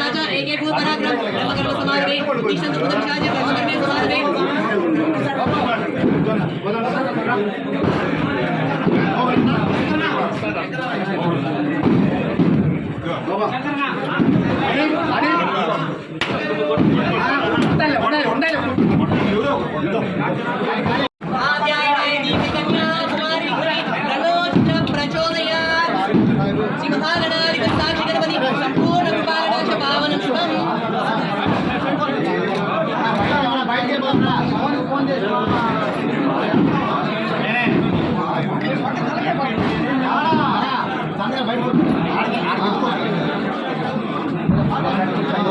ఉత్తిష్టతు భూత పిశాచ ఏకే భూత పరాక్రమ బ్రహ్మకర్మ సమాధే ఉత్తిష్టతు భూత పిశాచ బ్రహ్మకర్మే సమాధే ఆద్యాయనాయ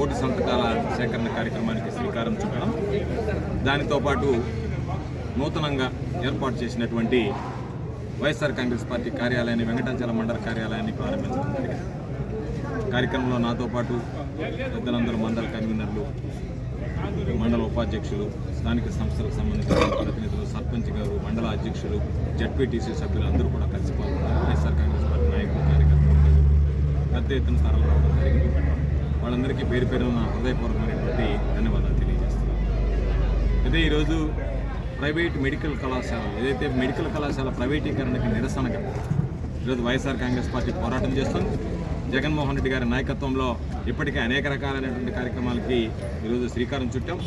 కోటి సంతకాల సేకరణ కార్యక్రమానికి శ్రీకారం చుట్టడం దానితో పాటు నూతనంగా ఏర్పాటు చేసినటువంటి వైఎస్ఆర్ కాంగ్రెస్ పార్టీ కార్యాలయాన్ని వెంకటాచల మండల కార్యాలయాన్ని ప్రారంభించడం జరిగింది. కార్యక్రమంలో నాతో పాటు పెద్దలందరూ మండల కన్వీనర్లు మండల ఉపాధ్యక్షులు స్థానిక సంస్థలకు సంబంధించిన ప్రతినిధులు సర్పంచ్ గారు మండల అధ్యక్షులు జడ్పీటీసీ సభ్యులు అందరూ కూడా కలిసి పాల్గొన్నారు. వైఎస్ఆర్ కాంగ్రెస్ పార్టీ నాయకులు కార్యకర్తలు పెద్ద ఎత్తున తరలి రావడం జరిగింది. వాళ్ళందరికీ పేరు పేరు నా హృదయపూర్వకమైనటువంటి ధన్యవాదాలు తెలియజేస్తున్నాను. అదే ఈరోజు ప్రైవేట్ మెడికల్ కళాశాల ఏదైతే మెడికల్ కళాశాల ప్రైవేటీకరణకి నిరసనగా ఈరోజు వైఎస్ఆర్ కాంగ్రెస్ పార్టీ పోరాటం చేస్తుంది జగన్మోహన్ రెడ్డి గారి నాయకత్వంలో ఇప్పటికే అనేక రకాలైనటువంటి కార్యక్రమాలకి ఈరోజు శ్రీకారం చుట్టాం.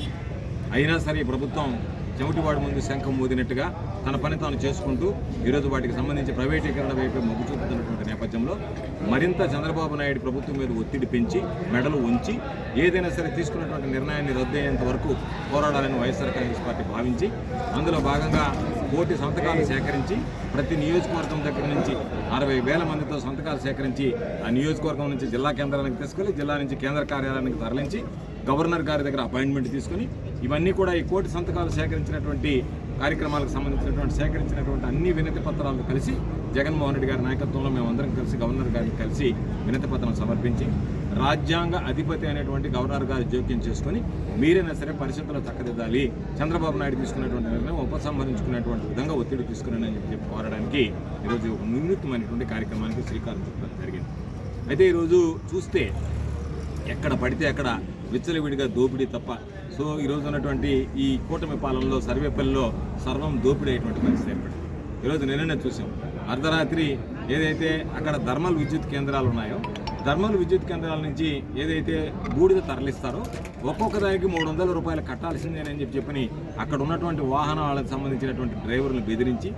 అయినా సరే ప్రభుత్వం చెవిటివాడి ముందు శంఖం మోదినట్టుగా తన పని తాను చేసుకుంటూ ఈరోజు వాటికి సంబంధించి ప్రైవేటీకరణ వైపు మొగ్గు చూపుతున్నటువంటి నేపథ్యంలో మరింత చంద్రబాబు నాయుడు ప్రభుత్వం మీద ఒత్తిడి పెంచి మెడలు ఉంచి ఏదైనా సరే తీసుకున్నటువంటి నిర్ణయాన్ని రద్దయ్యేంత వరకు పోరాడాలని వైఎస్ఆర్ కాంగ్రెస్ పార్టీ భావించి అందులో భాగంగా కోటి సంతకాలు సేకరించి ప్రతి నియోజకవర్గం దగ్గర నుంచి అరవై వేల మందితో సంతకాలు సేకరించి ఆ నియోజకవర్గం నుంచి జిల్లా కేంద్రానికి తీసుకెళ్ళి జిల్లా నుంచి కేంద్ర కార్యాలయానికి తరలించి గవర్నర్ గారి దగ్గర అపాయింట్మెంట్ తీసుకుని ఇవన్నీ కూడా ఈ కోటి సంతకాలు సేకరించినటువంటి కార్యక్రమాలకు సంబంధించినటువంటి సేకరించినటువంటి అన్ని వినతి పత్రాలను కలిసి జగన్మోహన్ రెడ్డి గారి నాయకత్వంలో మేమందరం కలిసి గవర్నర్ గారిని కలిసి వినతి పత్రం సమర్పించి రాజ్యాంగ అధిపతి అనేటువంటి గవర్నర్ గారి జోక్యం చేసుకొని మీరైనా సరే పరిస్థితులు చక్కదిద్దాలి చంద్రబాబు నాయుడు తీసుకున్నటువంటి నిర్ణయం ఉపసంహరించుకునేటువంటి విధంగా ఒత్తిడి తీసుకున్నానని చెప్పి కోరడానికి ఈరోజు ఒక వినూత్నమైనటువంటి కార్యక్రమానికి శ్రీకారం చుట్టడం జరిగింది. అయితే ఈరోజు చూస్తే ఎక్కడ పడితే అక్కడ విచ్చలవిడిగా దోపిడీ తప్ప. సో ఈరోజు ఉన్నటువంటి ఈ కూటమి పాలనలో సర్వేపల్లిలో సర్వం దోపిడీ అయ్యేటువంటి పరిస్థితి ఏర్పడింది. ఈరోజు నిన్ననే చూసాం. అర్ధరాత్రి ఏదైతే అక్కడ థర్మల్ విద్యుత్ కేంద్రాలు ఉన్నాయో థర్మల్ విద్యుత్ కేంద్రాల నుంచి ఏదైతే బూడిద తరలిస్తారో ఒక్కొక్క దానికి మూడు వందల రూపాయలు కట్టాల్సిందేనని చెప్పి చెప్పని అక్కడ ఉన్నటువంటి వాహనాలకు సంబంధించినటువంటి డ్రైవర్లను బెదిరించి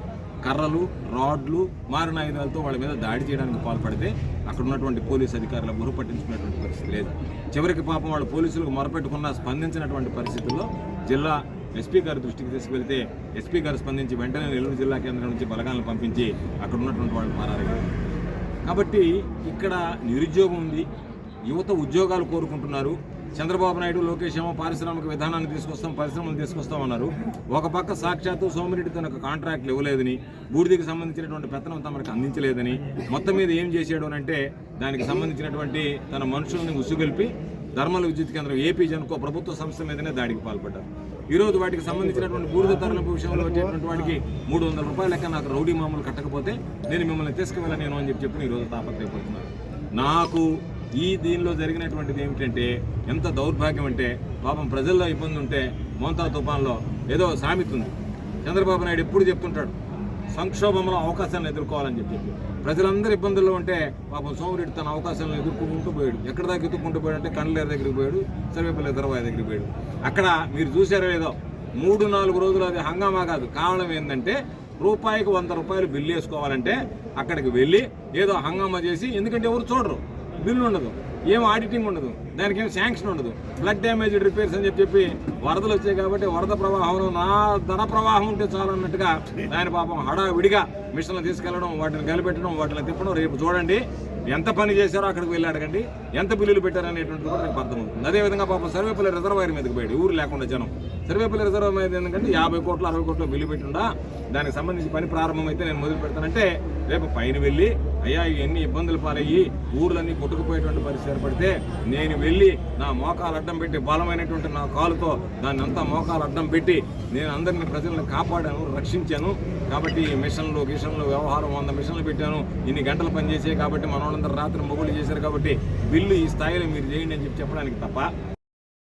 కర్రలు రాడ్లు మారిన ఆయుధాలతో వాళ్ళ మీద దాడి చేయడానికి పాల్పడితే అక్కడ ఉన్నటువంటి పోలీసు అధికారులు బుర్ర పట్టించుకున్నటువంటి పరిస్థితి లేదు. చివరికి పాపం వాళ్ళు పోలీసులకు మొరపెట్టుకున్న స్పందించినటువంటి పరిస్థితుల్లో జిల్లా ఎస్పీ గారి దృష్టికి తీసుకెళ్తే ఎస్పీ గారు స్పందించి వెంటనే నెల్లూరు జిల్లా కేంద్రం నుంచి బలగాలను పంపించి అక్కడ ఉన్నటువంటి వాళ్ళు మారారు కాబట్టి ఇక్కడ నిరుద్యోగం ఉంది. యువత ఉద్యోగాలు కోరుకుంటున్నారు. చంద్రబాబు నాయుడు లోకేష్ ఏమో పారిశ్రామిక విధానాన్ని తీసుకొస్తాం పరిశ్రమలు తీసుకొస్తాం అన్నారు. ఒక పక్క సాక్షాత్తు సోమిరెడ్డి తనకు కాంట్రాక్ట్లు ఇవ్వలేదని బూడిదికి సంబంధించినటువంటి పెత్తనం తమకు అందించలేదని మొత్తం మీద ఏం చేశాడు అంటే దానికి సంబంధించినటువంటి తన మనుషుల్ని ఉసుగొల్పి ధర్మల విద్యుత్ కేంద్రం ఏపీ జనుకో ప్రభుత్వ సంస్థ మీదనే దాడికి పాల్పడ్డారు. ఈరోజు వాటికి సంబంధించినటువంటి బూడిద ధరల విషయంలో వచ్చేటువంటి వాటికి మూడు వందల రూపాయల లెక్క నాకు రౌడీ మామూలు కట్టకపోతే నేను మిమ్మల్ని తీసుకువెళ్ళలేను అని చెప్పి చెప్పి ఈ రోజు తాపత్రయపడుతున్నాను. నాకు ఈ దీనిలో జరిగినటువంటిది ఏమిటంటే ఎంత దౌర్భాగ్యం అంటే పాపం ప్రజల్లో ఇబ్బంది ఉంటే మోంతా తుఫాన్లో ఏదో సామెత ఉంది చంద్రబాబు నాయుడు ఎప్పుడు చెప్తుంటాడు సంక్షోభంలో అవకాశాలను ఎదుర్కోవాలని చెప్పి ప్రజలందరూ ఇబ్బందుల్లో ఉంటే పాపం సోమరెడ్డి తన అవకాశాలను ఎదుర్కొంటూ పోయాడు. ఎక్కడ దాకా ఎదుర్కొంటూ పోయాడు అంటే కండ్లేరు దగ్గరికి పోయాడు సర్వేపల్లి ఎదరవాయి దగ్గరికి పోయాడు. అక్కడ మీరు చూసారో లేదో మూడు నాలుగు రోజులు అది హంగామా కాదు. కారణం ఏంటంటే రూపాయికి వంద రూపాయలు బిల్లు వేసుకోవాలంటే అక్కడికి వెళ్ళి ఏదో హంగామా చేసి ఎందుకంటే ఎవరు చూడరు. బిల్లు ఉండదు. ఏం ఆడిటింగ్ ఉండదు. దానికి ఏం శాంక్షన్ ఉండదు. బ్లడ్ డ్యామేజ్ రిపేర్స్ అని చెప్పి చెప్పి వరదలు వచ్చాయి కాబట్టి వరద ప్రవాహంలో నా ధన ప్రవాహం ఉంటే చాలు అన్నట్టుగా దాని పాపం హడావిడిగా మిషన్లు తీసుకెళ్ళడం వాటిని కలిపెట్టడం వాటిని తిప్పడం రేపు చూడండి. ఎంత పని చేశారో అక్కడికి వెళ్ళి అడగండి. ఎంత బిల్లులు పెట్టారు అనేటువంటిది కూడా రేపు అర్థమవుతుంది. అదేవిధంగా పాపం సర్వేపల్లి రిజర్వాయర్ మీదకి పోయాడు. ఊరు లేకుండా జనం. సర్వేపల్లి రిజర్వ్ అయితే ఏంటంటే యాభై కోట్లు అరవై కోట్లు బిల్లు పెట్టిండా. దానికి సంబంధించి పని ప్రారంభమైతే నేను మొదలు పెడతానంటే రేపు పైన వెళ్ళి అయ్యా ఎన్ని ఇబ్బందులు పాలయ్యి ఊర్లన్నీ కొట్టుకుపోయేటువంటి పరిస్థితి ఏర్పడితే నేను వెళ్ళి నా మోకాలు అడ్డం పెట్టి బలమైనటువంటి నా కాలుతో దాన్ని అంతా మోకాలు అడ్డం పెట్టి నేను అందరిని ప్రజలను కాపాడాను రక్షించాను. కాబట్టి ఈ మిషన్లు గిషన్లు వ్యవహారం వంద మిషన్లు పెట్టాను. ఇన్ని గంటలు పనిచేసాయి కాబట్టి మన వాళ్ళందరూ రాత్రి మొగులు చేశారు కాబట్టి బిల్లు ఈ స్థాయిలో మీరు చేయండి అని చెప్పి చెప్పడానికి తప్ప